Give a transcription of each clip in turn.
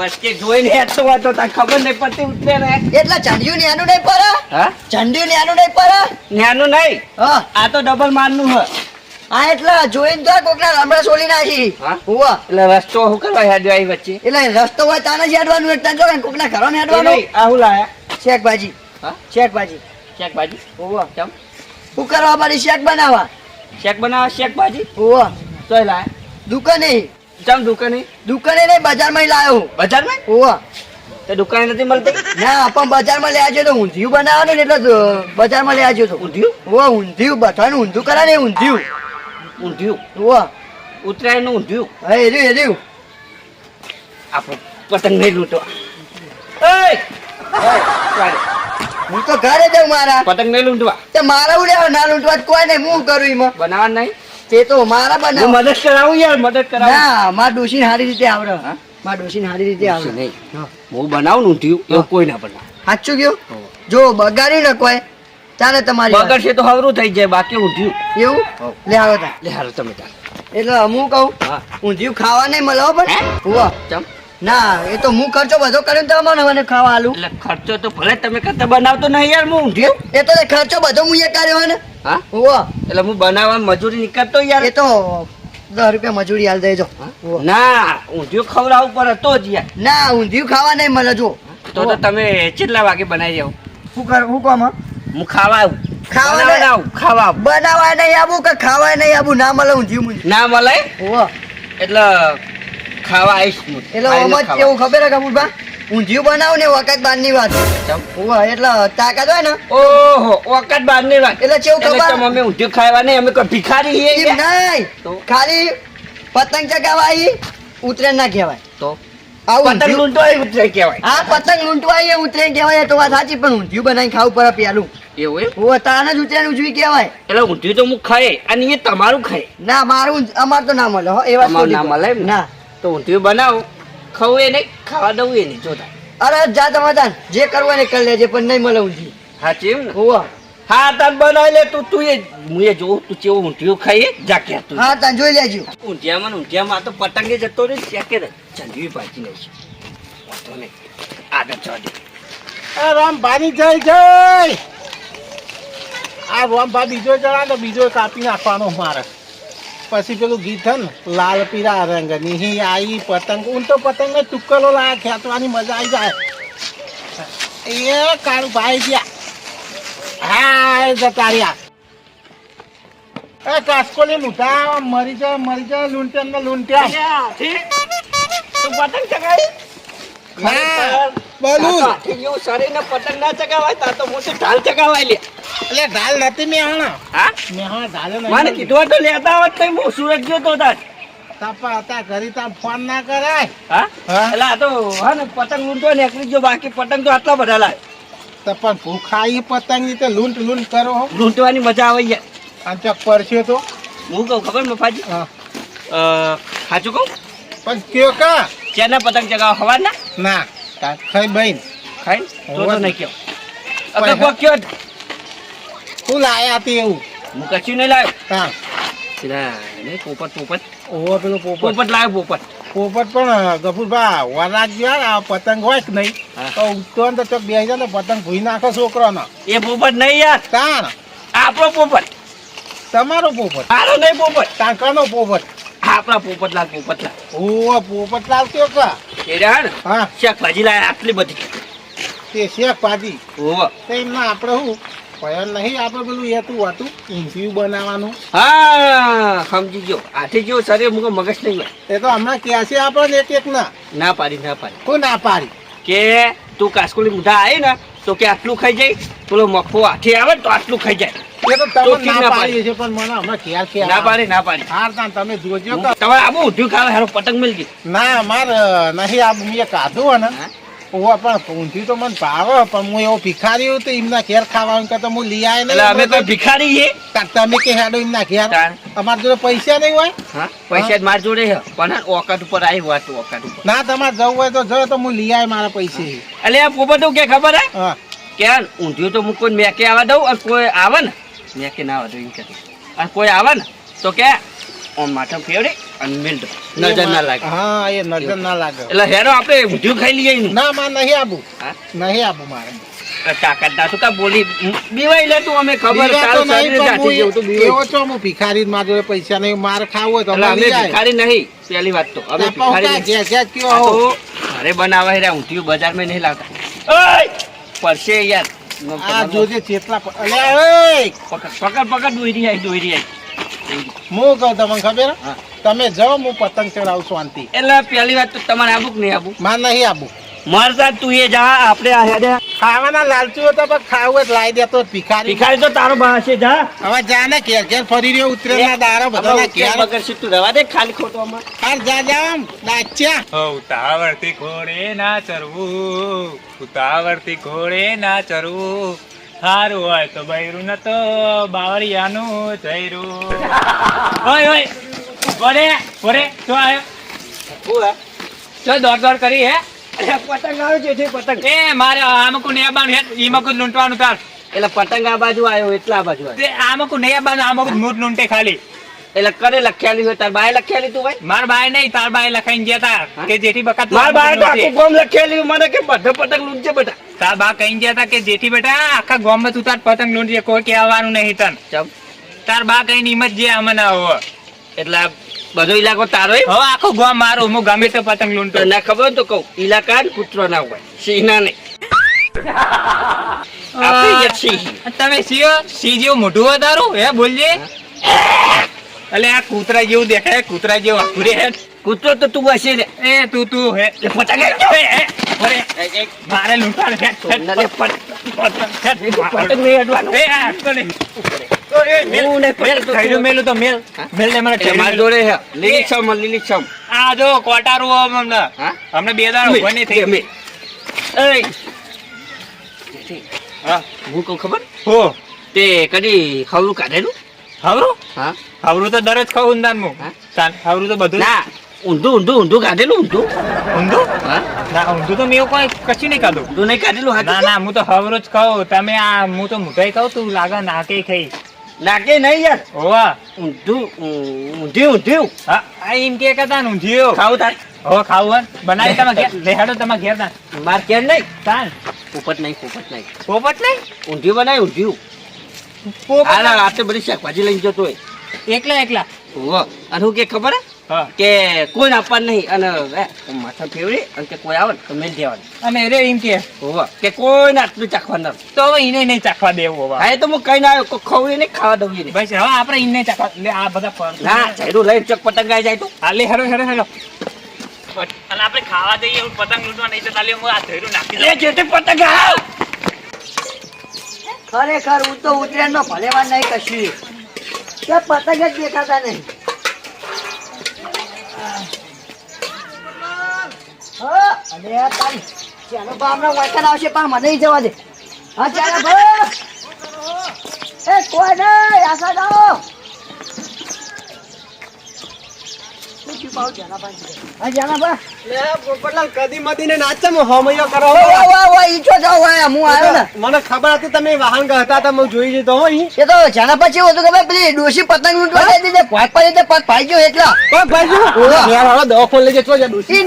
ઉઠા વચ્ચે જોઈને હેઠો હોય તો ખબર નહીં પડતી ઉતરે ને. એટલે ચંડિયું ને આનું નહીં પર હા? ચંડિયું ને આનું નહીં પર ન્યાનું નહીં? હા. આ તો ડબલ મારનું હ. આ એટલે જોઈને તો કોકના રામડા સોલી નાખી. હા? હોવા એટલે રસ્તો શું કરવા હેડ્યો આવી વચ્ચે? એટલે રસ્તો હોય તાને જ હેડવાનું એટલે જો કોકના ઘરો ને હેડવાનું. આ હું લાયા. શેકભાજી. હા? શેકભાજી. શેકભાજી? શેક ભાજી હોવા ચમ શું કરવા મારી શેક બનાવવા? શેક બનાવવા શેકભાજી? ભાજી તો લાયા. દુકાને ચમ દુકાને દુકાને નહીં બજારમાં લાયો બજારમાં હોવા. તે દુકાને નથી મળતી? ના પણ બજારમાં લઈ આવજો તો ઊંધિયું બનાવવાનું ને એટલે બજારમાં લઈ આવજો તો. ઊંધિયું? હોવા ઊંધિયું બધાનું ઊંધું કરે ને ઊંધિયું. ઊંધિયું? હોવા. ઉત્તરાયણનું ઊંધિયું? હા એર્યું એર્યું આપણે પતંગ નહીં લૂંટો! હું તો ઘરે જાઉં મારા. પતંગ નહીં લૂંટવા? તે મારા ઉડ્યા ના લૂંટવા કોઈ નહીં હું કરું એમાં? બનાવવા નહીં? તે તો મારા હું બનાવ મદદ કરાવું યાર મદદ કરાવું. ના મારા ડોશીને સારી રીતે આવડે? મારા ડોશીને સારી રીતે આવડે. નહીં. હું. બનાવું ને ઊંધિયું એવું કોઈ ના બનાવે. સાચું કયો? જો બગાડી ને કોઈ તારે તમારી. બગડશે તો હવરું થઈ જાય બાકી ઊંધિયું એવું? લે આવો તા. લે હારું તમે ચાલ એટલે હું કહું ઊંધિયું ખાવા નહીં મળે પણ. હું? ચમ. ના એ તો હું ખર્ચો બધો કરીને ને તો મને મને ખાવા આલું. એટલે ખર્ચો તો ભલે તમે કરતા બનાવતો નહીં યાર હું ઊંધિયું એ તો ખર્ચો બધો હું એ કર્યો ને. હા? હુવા. એટલે હું બનાવવા મજૂરી નીકળતો યાર. એ તો દસ રૂપિયા મજૂરી હાલ દેજો. ના ઊંધિયું ખવડાવવું પર હતો જ યાર. ના ઊંધિયું ખાવા નહીં મળે જો તો તો તમે કેટલા વાગે બનાવી જાવ શું કર હું કોમ? હું? ખાવા આવું. ખાવા. આવું ખાવા બનાવાય નહીં આવું કે ખાવાય નહીં આવું? ના મળે ઊંધિયું ના મળે. એટલે ખાવા આવીશ હું. એટલે આવીને જ ખાવા. ખબર હે કપૂરભા ઊંધિયું બનાવ ને વખત બારની વાત. ચમ. એટલે તાકાત હોય ને. ઓહો વખત બારની વાત. એટલે કેવું ખબર? અમે ઊંધિયું ખાવા નહીં અમે કોઈ ભિખારી છીએ નહીં. ખાલી પતંગ ઉતરેણ ના કહેવાય. તો? પતંગ ઊંધિયું- ઉતરે કહેવાય. હા પતંગ લૂંટવાય એ ઉતરેણ કહેવાય તો વાત સાચી પણ ઊંધિયું બનાવીને ખાવું પડે પેલું. એવું એમ? હુવા, જ ઉતરેણ ઉજવી કહેવાય. એટલે ઊંધિયું તો હું ખાય અને એ તમારું ખાય ના મારું અમાર તો ના મળે હો એ વાત અમારું ના મળે ને? તો ઊંધિયું બનાવું. ખાવું એ નહીં ખાવા દઉં એ નહીં જોતા. અરે જા તમાદાન જે કરવું એને ને કરી લેજે પણ નહીં મળે ઊંધિયું. સાચી એમ ને? હુવા. હા તાન બનાવી લે તું તું એ હું એ જોઉં તું ચેવું ઊંધિયું ખાઈએ જાકે તું. હા તાન જોઈ લેજો. ઊંધિયામાં ઊંધિયામાં આ તો પતંગે જતો રહે ચેકે ચંદવી પાછી નહીં છે વાંધો નહીં. આગળ ચડી આ રામભાની જય જય. આ રામભા બીજો જણા તો બીજો કાપી નાખવાનો મારે. પછી પેલું ગીત ને, લાલ પીરા રંગની હી આઈ પતંગ. ઊન તો પતંગ ને ટુક્કલો લાયા ખેંચવાની મજા આવી જાય. એ કાળું ભાઈ ગયા. હા જતા એ કાસ્કોલી લૂંટા મરી જાય મરી જાય લૂંટ્યા ને લૂંટ્યા પતંગ ચગાવી? ના બોલું શરીરને પતંગ ના ચગાવાય તા તો મોટી ઢાલ ચગાવાય લે. એટલે ઢાલ નથી મેહાણા હા? મેહાણા ઢાલે મને નહીં કીધું હોય તો લેતા આવત નહીં હું સુરત ગયો તો તાર. તાપા હતા ઘરે તાર ફોન ના કરાય. હા? હા. એટલે આ તો હા ને પતંગ લૂંટો ને એકલી ગયો બાકી પતંગ તો આટલા બધા લાય. તો પણ ભૂખાઈ પતંગની તો લૂંટ લૂંટ કરો લૂંટવાની મજા આવે યાર. આમ ચોક પડશે તો. હું કહું ખબર મફાજી? હા. સાચું કહું? પણ કયો કા? ચેના પતંગ ચગાવો? હવાના? ના ખાઈ બહેન. ખાઈ તો તો નહીં કયો. અગર કોક કયો તું. લાયા હતી એવું. હું કશું નહીં લાવ્યો. હા. ના નહીં પોપટ પોપટ. ઓવો પેલો પોપટ. પોપટ લાવ્યો પોપટ. પોપટ પણ ગફુરભા વરાજ આ પતંગ હોય કે નહીં. તો ઉઠતો ને તો ચોક બેસી જાય ને પતંગ ભૂઈ નાખો છોકરાનો. એ પોપટ નહીં યાર. તાણ. આપણો પોપટ. તમારો પોપટ. તારો નહીં પોપટ. ટાંકાનો પોપટ. આપણા પોપટલાલ પોપટલાલ. ઓવો પોપટ લાવતો કા એ રહ્યા ને હા શાકભાજી આટલી બધી. તે શેક તો એમના આપણે ભયન નહીં આપણે પેલું એતું હતું ઇન્સ્યુ બનાવવાનું. હા સમજી ગયો. આથી ગયો શરીર હું મગજ નહીં એ તો હમણાં કહે છે આપણને એક એક ના? ના પાડી ના પાડી. કોઈ ના પાડી? કે તું કાસકોલી મુઢા આવી ને તો કે આટલું ખાઈ જાય? પેલો મફો હાથી આવે તો આટલું ખાઈ જાય. એ તો તો તમે ના ના છે પણ મને હમણાં ખ્યાલ છે ના પાડી ના પાડી. હાર તાં તમે જોજો તમારે આબુ ઊંધિયું ખાવા હારો પતંગ મિલ ના માર નહીં આ મેં કાધું ને ઓવા પણ ઊંધિયું તો મને ભાવે પણ હું એવો ભિખારી હું તો એમના ઘેર ખાવાનું કરતા હું લઈ આવે એટલે અમે કોઈ ભિખારી છીએ. તમે કે હેડો એમના ઘેર. અમારા જોડે પૈસા નહીં હોય? પૈસા જ માર જોડે છે. પણ ઓકાત ઉપર આવી વાત ઓકાત ઉપર. ના તમારે જવું હોય તો જો તો હું લઈ આવે મારા પૈસે. એટલે આ પોપટ કે ખબર હે? કે ઊંધિયું તો હું કોઈ મેકે આવવા દઉં અને કોઈ આવે ને મેકે ના આવવા એમ અને કોઈ આવે ને તો કે ઓમ માથમ ફેવડી અને મિલ્ડ નજર ના લાગે. હા એ નજર ના લાગે. એટલે હેરો આપણે ઊંધિયું ખાઈ લઈએ ના માં નહીં આબુ હા? નહીં આબુ મારે. તાકાત ના તું કા બોલી? બીવાઈ લે તું અમે ખબર તારું શરીર જાતી જેવું તું બીવાઈ એવો છો હું ભિખારી મારા જોડે પૈસા નહીં મારે ખાવું હોય તો અમે ભિખારી નહીં પહેલી વાત તો. અમે હું ભિખારી. ઘેર ઘેર કયો. બનાવા ઊંધિયું બજારમાં નહીં લાવતા. ઓય! પડશે યાર. આ જોજે ચેતલા ઓય! પકડ પકડ દોરી આવી દોરી આવી હું કહું તમને ખબર? તમે જાઓ હું પતંગ ચડાવું શાંતિ એટલે પહેલી વાત તો તમારે આબુક નહીં આબુ માં નહીં આબુ સાહેબ તું એ જા આપણે આ હેડે. ખાવાના લાલચું હતા પણ ખાવું જ લાવી દેતો ભિખારી. ભિખારી તો તારો બા છે જા. હવે જા ને ઘેર ઘેર ફરી રહ્યો ઉતરેલના બધા બધાના ઘેર. બગર તું રવા દે ખાલી ખોટો આમાં હાલ જા જા આમ, નાચ્યા. ઉતાવળથી ઘોડે ના ચરવું ઉતાવળથી ઘોડે ના ચરવું સારું હોય તો બૈરું ન તો બાવળિયાનું ચૈરું. ઓય ઓય ઘોડે ઘોડે શું આવ્યો હું? હે? દોડ દોડ કરી હે. પતંગ આવે છે પતંગ. એ મારે આમકુ નહીં આવવાનું ઈમકુ લૂંટવાનું તાર. એટલે પતંગ આ બાજુ આવ્યો એટલા આ બાજુ તે આમકુ નહીં આમકુ મૂટ લૂંટે ખાલી. એટલે કરે લખ્યાલી હોય તાર બાય લખ્યાલી તું ભાઈ? માર બાય નહીં તાર બાય લખાઈને ગયા તાર કે જેઠી બકાત માર બાય તો આખું ગોમ લખ્યાલી મને કે બધા પતંગ લૂંટજે બેટા. તાર બા કઈ ગયા તા કે જેઠી બેટા આખા ગામમાં તું તાર પતંગ લૂંટજે કોઈ કહેવાનું નહીં તન. તાર બા કઈ નિમત જે અમને હવે એટલે બધો ઇલાકો તારો? હવે આખો ગામ મારો હું ગમે તો પતંગ લૂંટો. ના ખબર તો કહું ઇલાકા કૂતરો ના હોય સિંહના નહીં તમે સિંહ? સિંહ જેવું મોઢું તારું? હે બોલજે. એટલે આ કૂતરા જેવું દેખાય કૂતરા જેવું આખું કૂતરો તો તું હશે ને. એ તું તું હે. પતંગ મારે લૂંટવાનું હે. ના લે, પત- પતંગ નહીં અડવાનું. હું? ને કહું ખબર? હો. તે કદી ખવરું કાઢેલું? હવરું? હા. હવરું તો ખાવું મુ હવરું તો બધું ના ઊંધું ઊંધું ઊંધું કાઢેલું ઊંધું. ઊંધું? હા. ના ઊંધું તો મેં કોઈ કશું નહીં કાઢું. તું નહીં કાઢેલું ના ના હું તો હવરું જ ખાઉં. તમે આ હું તો મુઠાઈ ખાઉં તું લાગે નાકે ખાઈ. નાકે નહીં યાર. ઓવા ઊંધું ઊં- ઊંધિયું ઊંધિયું. હા. આ એમ કે ને ઊંધિયો. ખાવું તાર? હો ખાવું? બનાવી તમે ઘેર. લેહાડો તમે ઘેર ના માર કેર નહીં? તાન પોપટ નહીં પોપટ નહીં. પોપટ નહીં? ઊંધિયું બનાય ઊંધ્યું. પોપટ આ રાતે બધી શાકભાજી લઈને જતો હોય. એકલા એકલા. હોવે. અને હું કે ખબર હે? હા. કે કોઈ આપવાનું નહીં. અને માથા ફેવડી અને કે કોઈ આવે ને તો મેં દેવાનું. અને રે એમ કે. હોવા. કે કોઈને આટલું ચાખવાનું. તો હવે એને નહીં ચાખવા દેવું હોવા. હા તો હું કઈ ના આવ્યો ખવડી નહીં ખાવા દઉં એને. બસ હવે આપણે એને ચાખવા. લે આ બધા ફળ. ના ચાલ્યું લઈ ચક પતંગ આવી જાય તો. હા લે હેરો હેરો હેરો અને આપણે ખાવા જઈએ પતંગ લૂંટવા નહીં તો તાલે હું આ ધૈર્યું નાખી લે દઉં પતંગ ખરેખર હું તો ઉતરેણ નો ભલેવા નહીં કશું. કે પતંગ જ દેખાતા નહીં હા, અરે તારી આવશે, પણ મને જવા દે. હા, ચાલો બા એ, કોઈ નહીં, આશા જાઓ શું થયું પાછું જાનાબા? હા જાનાબા કદી મદીને નાચમ હોમયો કરો ઓ, ઓ, ઓ, ઓ, ઈ છો જાઓ, વાય, હું આવ્યો ને મને ખબર હતી તમે વાહન હતા તમે જોઈ હો એ તો જાનાબા પછી હતું ખબર પેલી ડોશી પતંગ લૂંટવા તે ભાગ પડી તે પગ ભાઈ ગયો એટલા. કોક ભાઈ ઓવા. યાર લઈ જતો ડોશી. ઈ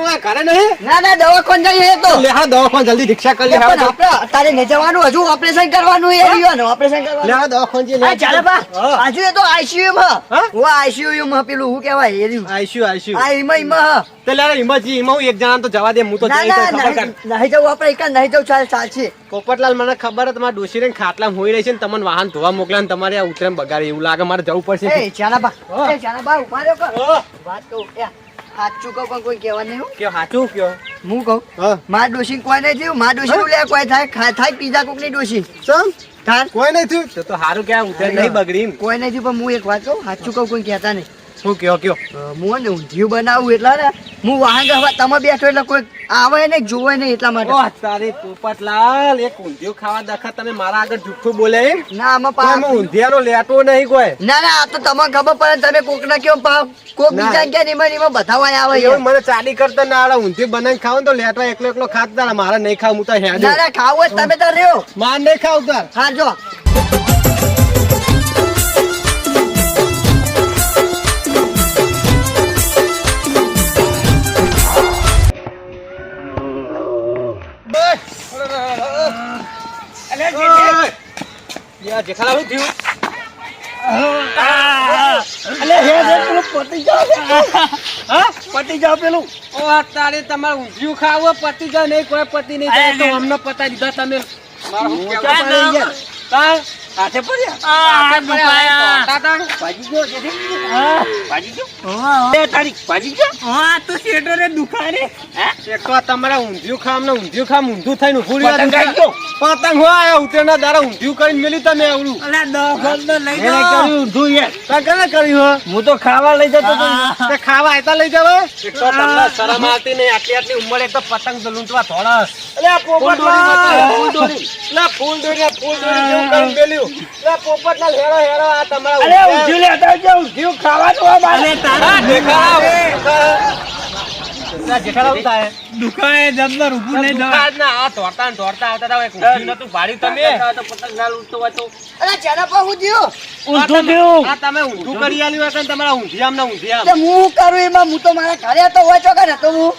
ઓય ઘરે નહીં? ના ના દવાખાને જઈએ તો. લે હા દવાખાને જલ્દી રિક્ષા કરી લે હા તારે ને જવાનું હજુ ઓપરેશન કરવાનું એ રહ્યું ને ઓપરેશન લે હા દવાખાને જાનાબા હજુ એ તો આઈસીયુ માં. હા? ઓ આઈસીયુ માં પેલું હું કહેવાય? એ રહ્યું આઈશું આઈશું આ ઈમાં ઈમાં તે લે હિંમતજી એમાં હું એક જણા તો જવા દે હું તો જઈ તો ખબર કર. નહીં નહીં જવું આપણે એક નહીં જવું ચાલ ચાલશે પોપટલાલ મને ખબર તમારા ડોશી ને ખાટલા હોઈ રહી છે ને તમને વાહન ધોવા મોકલા ને તમારે આ ઉતરેમ બગાડે એવું લાગે મારે જવું પડશે. એ જાનાબા હા. એ જાનાબા ઊભા રહ્યો કર. વાત સાચું કહું પણ કોઈ કહેવાનું નહીં કે સાચું કયો? હું કહું માર ડોશી કોઈ નહીં થયું માર ડોશી લે કોઈ થાય થાય પીઝા કોકની ડોશી. સમ કોઈ નહીં થયું. તો તો સારું કે ઉતર નહીં બગડી કોઈ નહીં થયું પણ હું એક વાત કહું સાચું કહું કોઈ કહેતા નહીં. શું કયો કયો હું ને ઊંધિયું બનાવું એટલા ને હું વાહન ગવા તમે બેઠો એટલે કોઈ આવે ને જોવે નહીં એટલા માટે. ઓહ તારી પોપટલાલ એક ઊંધિયું ખાવા દખા તમે મારા આગળ જુઠ્ઠું બોલે ના આમાં પા હું ઊંધિયાનો લેટો નહીં કોઈ. ના ના આ તો તમને ખબર પડે તમે કોક ના કેમ પા કોક ના. બીજા કે નિમા નિમા બધા વાય આવે એવું મને ચાલી કરતા ના આડા ઊંધિયું બનાવીને ખાવ તો લેટવા એકલો એકલો ખાતા મારે નહીં ખાવ હું તો હેડ. ના ના ખાવું તમે તો રહ્યો. માર નહીં ખાવ તાર. હા જો. યાર જેઠાલાલ હું થયું. અલે હે હે પેલું પતી જાવ હા. પતી જાવ પેલું. ઓ તારે તમારે ઊંધિયું ખાવું પતી જાય નહીં કોઈ પતિ નહીં તો અમને પતા દીધા તમે. મારું હાથે પડ્યા? હાથે પડ્યા, તોતા તાર. ભાજી ગયો ભાજી ગયો? બે તારીખ. ભાજી ગયો? હા તો શેઠો રે. દુખારે એક તો તમારે ઊંધિયું ખામ ને ઊંધિયું ખામ ઊંધું થઈને ઊભું પતંગ. ગયો? દાડા ઊંધિયું કરીને મેલી તમે આવડું. અલા દોખલ તો લઈ એને કર્યું ઊંધું યાર તાર કોને કર્યું હો? હું તો ખાવા લઈ જતો તો તે ખાવા આયતા લઈ જાવ એક તમને શરમ આવતી નહીં. આટલી આટલી ઉંમરે એક તો પતંગ તો લૂંટવા થોડા અલે. ના ફૂલ દોરી ફૂલ દોરી જેવું કરીને મેલ્યું. પોપટલાલ આ તમારા અરે લેતા તારા દેખાવ. ના, નહીં આ દોડતા દોડતા આવતા હતા, એક ઊંધિયું નતું પાડ્યું તમે? તો પતંગ ના લૂંટતો હોય અરે જેના પર હું થયું થયું. આ તમે ઊંધું કરી આલ્યું તમારા ઊંધિયામ. ના ઊંધિયામ. હું કરું એમાં? હું તો મારા ઘરે હતો હોય તો કે નતો હું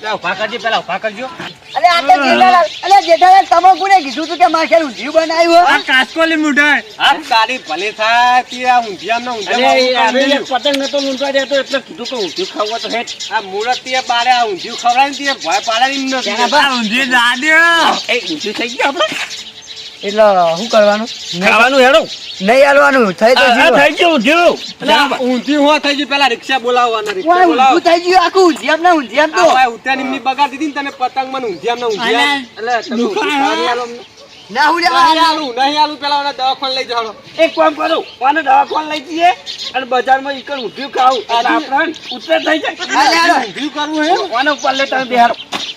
કરજો પેલા ઊભા કરજો. અરે આ તો જેઠાલાલ અરે જેઠાલાલ તમે કોને કીધું તું કે મારે ઘેર ઊંધિયું બનાવ્યું આ કાસકોલી મુઢાય આ તારી ભલી થાય તે આ ઊંધિયામ ને ઊંધિયામ અમે પતંગ નતો લૂંટવા દેતો એટલે કીધું કે ઊંધિયું ખાવું તો હેઠ. આ મુરત તે બારે આ ઊંધિયું ખવડાવે તે ભય પાડે ને એમ નથી. આ દાદ્યો એ ઊંધિયું થઈ ગયું આપણે? એટલે શું કરવાનું? ખાવાનું હેડો. નહીં હાલવાનું થઈ તો જીવો. થઈ ગયું એટલે આ ઊંધિયું થઈ ગયું પેલા રિક્ષા બોલાવવાના રિક્ષા બોલાવ ઊંધું થઈ ગયું આખું ઊંધિયામ ને ઊંધિયામ તો. એમની બગાડ દીધી ને તમે પતંગ મને ઊંધિયામ ને ઊંધિયામ. એટલે ના હું નહીં આલું, નહીં આલું, પેલા મને દવાખાને લઈ જાઓ. એક કામ કરું મને દવાખાને લઈ જઈએ અને બજારમાં ઈકણ ઊંધિયું ખાવું. એટલે આપણે ઉતરે થઈ જાય. લે, જાય હાલો. ઊંધિયું કરવું હે? મને ઉપર લેતા બેહાડો.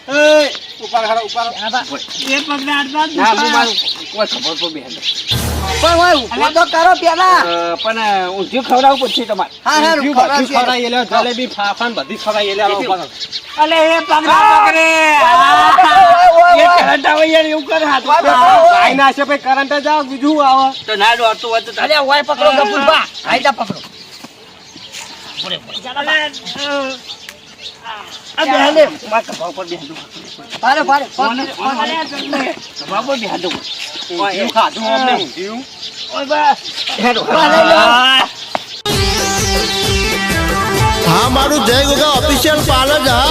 એ, ઉપર હારો ઉપર હાલો. એ પગડાડતા ના હું મારું કોઈ ખબર તો બેહાડો. પણ હોય તો કરો પેલા. પણ ઊંધિયું ખવડાવું પછી તમારે. હા હા ઊંધિયું ખવડાવી એલે જલેબી, ફાફાન બધી ખવડાવી એલે અલે એ પગરા પકડે એ આવે યાર એવું કરે હાથ ભાઈ ના છે, ભાઈ કરંટ જ આવે, બીજું આવે. તો ના દોડતું હોય તો અલ્યા ઓય પકડો ગફુરભા આઈતા પકડો. આ ખભા ઉપર બેહાડો. ખાધું અમને, ઊંધિયું. ઓય બસ. બેહાડો. હા મારું જય ગોગા ઓફિશિયલ પાર્લર હા.